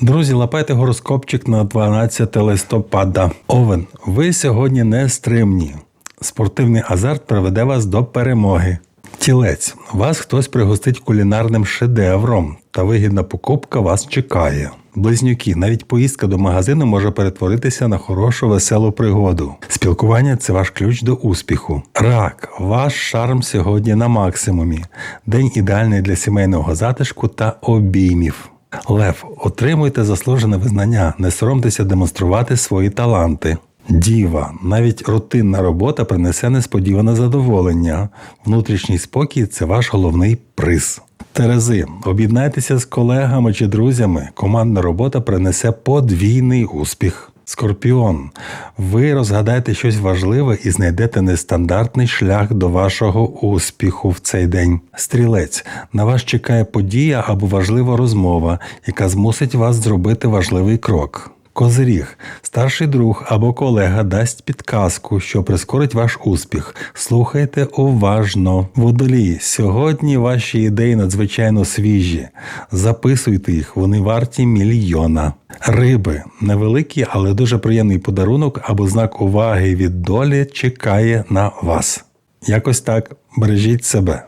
Друзі, лапайте гороскопчик на 12 листопада. Овен, ви сьогодні не стримні. Спортивний азарт приведе вас до перемоги. Тілець, вас хтось пригостить кулінарним шедевром, та вигідна покупка вас чекає. Близнюки, навіть поїздка до магазину може перетворитися на хорошу веселу пригоду. Спілкування це ваш ключ до успіху. Рак, ваш шарм сьогодні на максимумі. День ідеальний для сімейного затишку та обіймів. Лев, отримуйте заслужене визнання, не соромтеся демонструвати свої таланти. Діва, навіть рутинна робота принесе несподіване задоволення. Внутрішній спокій це ваш головний приз. Терези, об'єднайтеся з колегами чи друзями. Командна робота принесе подвійний успіх. Скорпіон, ви розгадаєте щось важливе і знайдете нестандартний шлях до вашого успіху в цей день. Стрілець, на вас чекає подія або важлива розмова, яка змусить вас зробити важливий крок. Козиріг, старший друг або колега дасть підказку, що прискорить ваш успіх. Слухайте уважно. Водолій, сьогодні ваші ідеї надзвичайно свіжі. Записуйте їх, вони варті мільйона. Риби, невеликий, але дуже приємний подарунок або знак уваги від долі чекає на вас. Якось так бережіть себе.